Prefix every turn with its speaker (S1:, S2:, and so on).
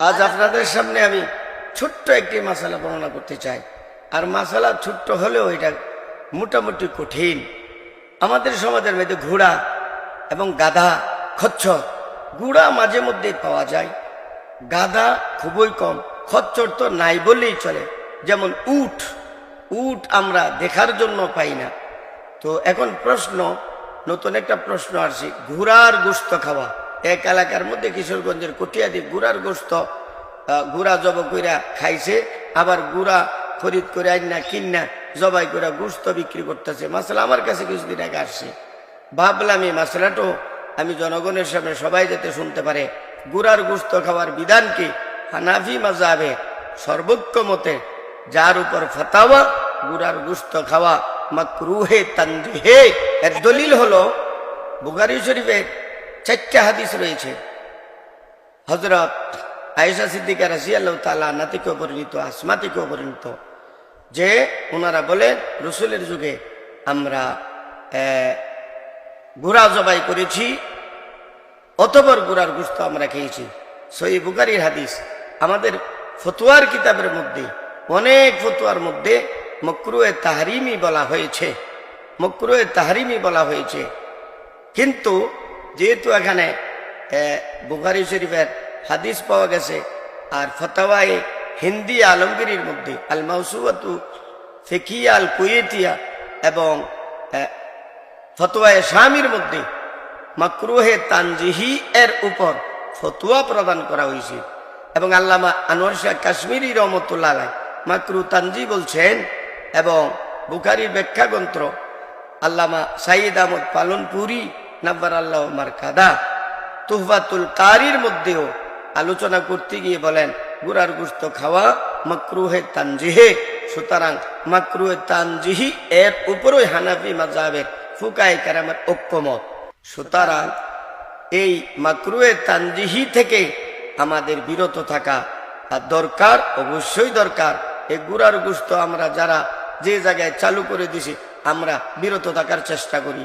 S1: আজ আপনাদের সামনে আমি ছোট্ট একটি মশালা বর্ণনা করতে চাই। আর মশালা ছোট্ট হলেও এটা মোটামুটি কঠিন। আমাদের সমাজের মধ্যে ঘোড়া এবং গাধা, খচ্চর, ঘোড়া মাঝে মধ্যে পাওয়া যায়। গাধা খুবই কম, খচ্চর তো নাই বললেই চলে। যেমন উট উট আমরা দেখার জন্য পাই না। তো এখন প্রশ্ন, নতুন একটা প্রশ্ন আসছে ঘোড়ার গোস্ত খাওয়া। এক এলাকার মধ্যে কিশোরগঞ্জের কটিয়াদি গুড়ার গোস্ত গুড়া জব কইরা খাইছে, আবার গুড়া খরিদ করে আইন, কিন জবাই করে গোস্ত বিক্রি করতেছে। মাসালা আমার কাছে কিছুদিন আগে আসছে। ভাবলাম এই মশলাটাও আমি জনগণের সামনে সবাই যাতে শুনতে পারে। গুড়ার গোস্ত খাওয়ার বিধান কি? হানাফি মাজাবে সর্বোচ্চ মতে যার উপর ফাতাওয়া, গুড়ার গোস্ত খাওয়া মাকরুহে তানজিহে এর দলিল হলো, বুখারী শরীফে চারটা হাদিস রয়েছে। হজরত আয়েশা সিদ্দিকা রাজি আল্লাহ তালা নাতিকেও পরিণত, আসমাতিকেও পরিণত, যে ওনারা বলেন রসুলের যুগে আমরা ঘোড়া জবাই করেছি অতবর গুড়ার গুস্ত আমরা খেয়েছি। সই বুকারির হাদিস, আমাদের ফতুয়ার কিতাবের মধ্যে, অনেক ফতুয়ার মধ্যে মকরুয়ে তাহারিমি বলা হয়েছে। মকরুয়ে তাহারিমি বলা হয়েছে। কিন্তু যেহেতু এখানে বুখারি শরীফের হাদিস পাওয়া গেছে, আর ফতাওয়ায়ে হিন্দি আলমগিরির মধ্যে, আল মাউসুয়াতু ফিকিয়া আল কুয়েতিয়া এবং ফতোয়ায়ে স্বামীর মধ্যে মাকরুহে তানজিহি এর উপর ফতুয়া প্রদান করা হয়েছে। এবং আল্লামা আনোয়ার শাহ কাশ্মীরি রহমতুল্লাহ মাকরু তানজি বলছেন এবং বুখারির ব্যাখ্যা গ্রন্থ আল্লামা সাইদ আহমদ পালনপুরি নাব্বার আল্লাহ মার কাদা। তুহবাতুল কারির মধ্যেও আলোচনা করতে গিয়ে বলেন, গুড়ার গুস্ত খাওয়া মাকরুহে তানজিহে, সুতরাং মাকরুহে তানজিহি এর উপরই হানাফি মাজাবের ফুকায় কারামের ঐক্যমত। সুতরাং এই মাকরুয়ে তানজিহি থেকে আমাদের বিরত থাকা আর দরকার, অবশ্যই দরকার, এই গুড়ার গুস্ত আমরা যারা যে জায়গায় চালু করে দিছি, আমরা বিরত থাকার চেষ্টা করি।